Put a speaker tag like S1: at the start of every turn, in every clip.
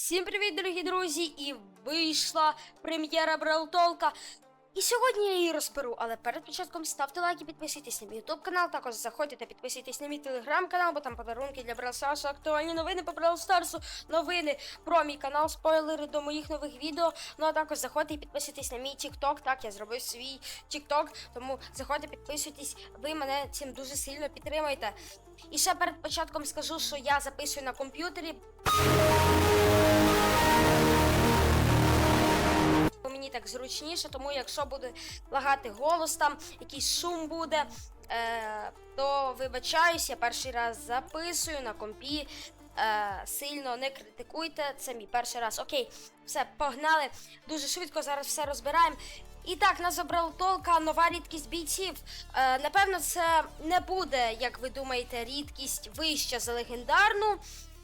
S1: Всім привіт, дорогі друзі! І вийшла прем'єра Бралтолка. І сьогодні я її розберу, але перед початком ставте лайк і підписуйтесь на мій ютуб канал. Також заходьте підписуйтесь на мій телеграм-канал, бо там подарунки для Brawl Stars, актуальні новини по Brawl Stars, новини про мій канал, спойлери до моїх нових відео. Ну а також заходьте і підписуйтесь на мій TikTok. Так, я зробив свій TikTok, тому заходьте, підписуйтесь. Ви мене цим дуже сильно підтримаєте. І ще перед початком скажу, що я записую на комп'ютері. Так зручніше, тому якщо буде лагати голос там, якийсь шум буде, е, то вибачаюсь, я перший раз записую на компі. Е, сильно не критикуйте, це мій перший раз. Окей, все, погнали. Дуже швидко зараз все розбираємо. І так, нас обрав толка, нова рідкість бійців. Е, напевно, це не буде, як ви думаєте, рідкість вища за легендарну.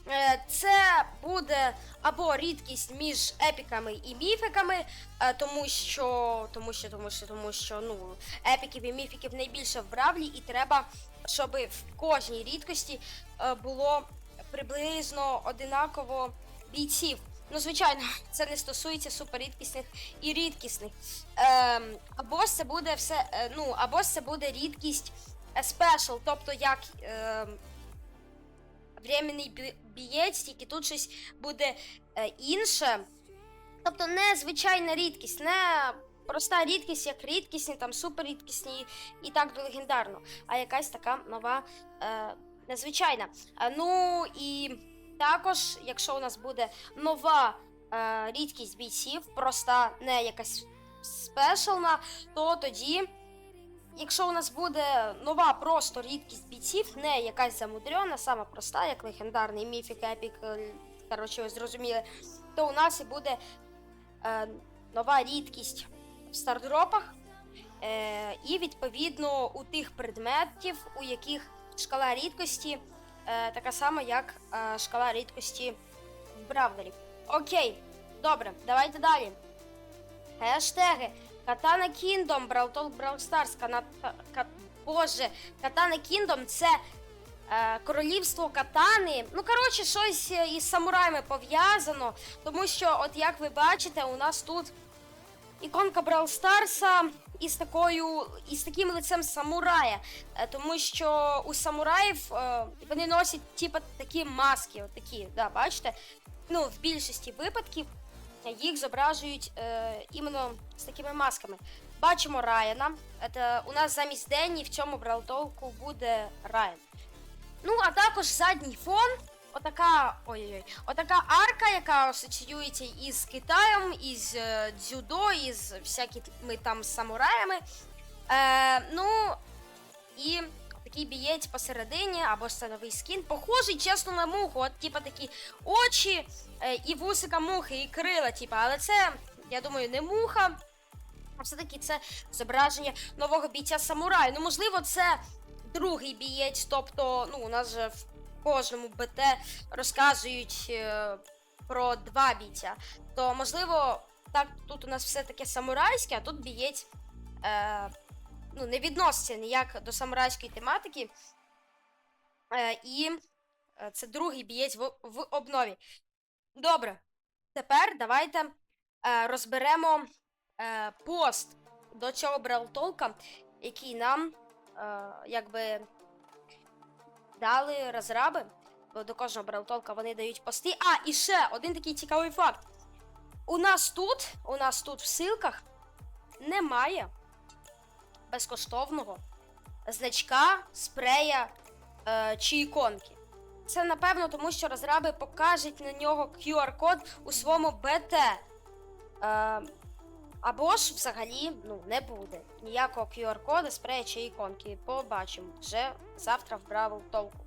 S1: Е, Це буде або рідкість між епіками і міфіками, е, тому що, тому що, тому що, тому що ну, епіків і міфіків найбільше в бравлі, і треба, щоб в кожній рідкості е, було приблизно одинаково бійців. Ну, звичайно, це не стосується суперрідкісних і рідкісних. Ем, або це буде все, ну, або це буде рідкість спешл, тобто як. ем, временний бі- бієць, тільки тут щось буде е, інше. Тобто не звичайна рідкість, не проста рідкість, як рідкісні, там суперрідкісні і так до легендарно, а якась така нова е, незвичайна. Ну і також, якщо у нас буде нова е, рідкість бійців, проста, не якась спешална, то тоді. Якщо у нас буде нова просто рідкість бійців, не якась замудрена, сама проста, як легендарний міфік, епік, е, коротше, ви зрозуміли, то у нас і буде е, нова рідкість в стардропах. Е, і відповідно у тих предметів, у яких шкала рідкості е, така сама, як е, шкала рідкості в бравлері. Окей, добре, давайте далі. Хештеги. Катана Кіндом, Бравтол Брав Старс, Кана... Ка... Боже, Катана Кіндом це е, королівство катани. Ну, коротше, щось е, із самураями пов'язано. Тому що, от як ви бачите, у нас тут іконка Брал Старса із такою, із таким лицем самурая. Е, тому що у самураїв е, вони носять типа такі маски, от такі, да, бачите? Ну, в більшості випадків їх зображують е, іменно з такими масками. Бачимо Райана. Це у нас замість Денні в цьому бралтовку буде Райан. Ну, а також задній фон. Отака ой-ой-ой, отака арка, яка асоціюється із Китаєм, із е, дзюдо, із всякими там самураями. Е, ну і такий бієць посередині, або ж це новий скін, похожий, чесно, на муху. От, типа такі очі е, і вусика мухи, і крила, типа, але це, я думаю, не муха. А все-таки це зображення нового бійця самураю. Ну, можливо, це другий бієць, тобто, ну, у нас же в кожному БТ розказують е, про два бійця. То, можливо, так тут у нас все таке самурайське, а тут бієць. Е, ну, не відноситься ніяк до самурайської тематики. Е, і е, це другий бієць в, в обнові. Добре. Тепер давайте е, розберемо е, пост до цього бралтолка, який нам е, якби дали розраби. Бо До кожного бралтолка вони дають пости. А, і ще один такий цікавий факт. У нас тут, у нас тут в силках немає безкоштовного значка, спрея е, чи іконки. Це напевно тому, що розраби покажуть на нього QR-код у своєму БТ. Е, або ж взагалі ну, не буде ніякого QR-коду, спрея чи іконки. Побачимо вже завтра в Бравл Толку.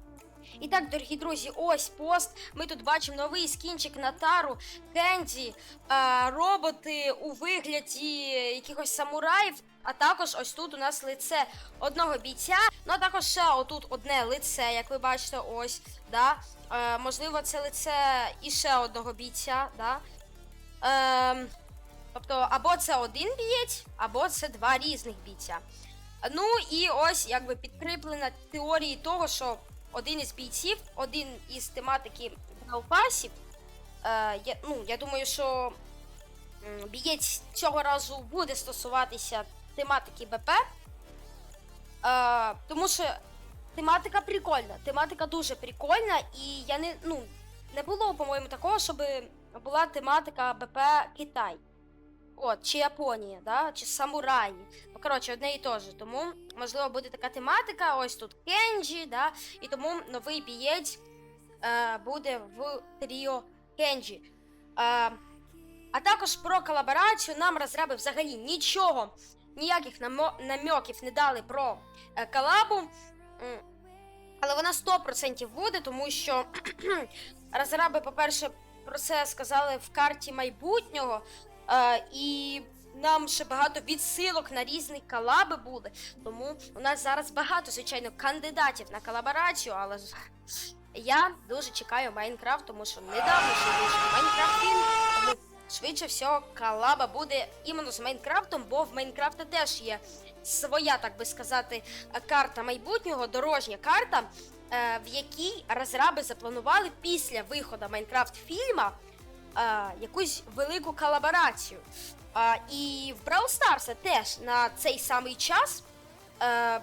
S1: І так, дорогі друзі, ось пост. Ми тут бачимо новий скінчик Натару, Кенді, е, роботи у вигляді якихось самураїв. А також ось тут у нас лице одного бійця. Ну а також ще отут одне лице, як ви бачите, ось. да. Е, можливо, це лице і ще одного бійця. да. Е, тобто, або це один бієць, або це два різних бійця. Ну і ось якби підкріплена теорії того, що один із бійців, один із тематики Галпасів, Е, я, ну, я думаю, що бієць цього разу буде стосуватися тематики БП. Е, тому що тематика прикольна. Тематика дуже прикольна, і я не. Ну, не було, по-моєму, такого, щоб була тематика БП Китай. От, чи Японія, да? чи самураї. Ну, коротше, одне і те ж. Тому, можливо, буде така тематика. Ось тут Кенджі, да? і тому новий бієць е, буде в тріо Кенджі. Е, а також про колаборацію нам розраби взагалі нічого, ніяких намьоків не дали про е, колабу. Але вона 100% буде, тому що розраби, по-перше, про це сказали в карті майбутнього. Е, і нам ще багато відсилок на різні колаби були. Тому у нас зараз багато, звичайно, кандидатів на колаборацію, але я дуже чекаю Майнкрафт, тому що недавно ще вийшов Майнкрафт швидше всього колаба буде іменно з Майнкрафтом, бо в Майнкрафта теж є своя, так би сказати, карта майбутнього, дорожня карта, е, в якій розраби запланували після виходу Майнкрафт фільма е, якусь велику колаборацію. І в Brawl Stars теж на цей самий час е,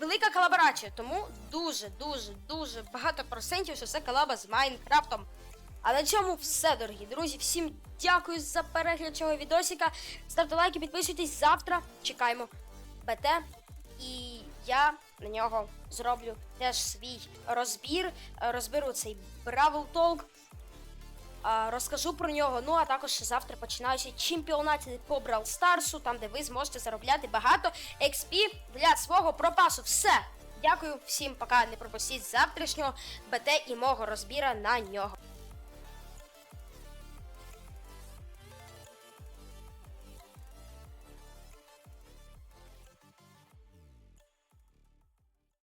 S1: велика колаборація, тому дуже, дуже, дуже багато процентів, що це колаба з Майнкрафтом. А на цьому все, дорогі друзі. Всім дякую за перегляд цього відосика. Ставте лайки, підписуйтесь завтра. Чекаємо БТ. І я на нього зроблю теж свій розбір. Розберу цей Бравл Толк. Розкажу про нього. Ну а також завтра починаються чемпіонати по Brawl Старсу, там де ви зможете заробляти багато XP для свого пропасу. Все. Дякую всім, пока не пропустіть завтрашнього БТ і мого розбіра на нього.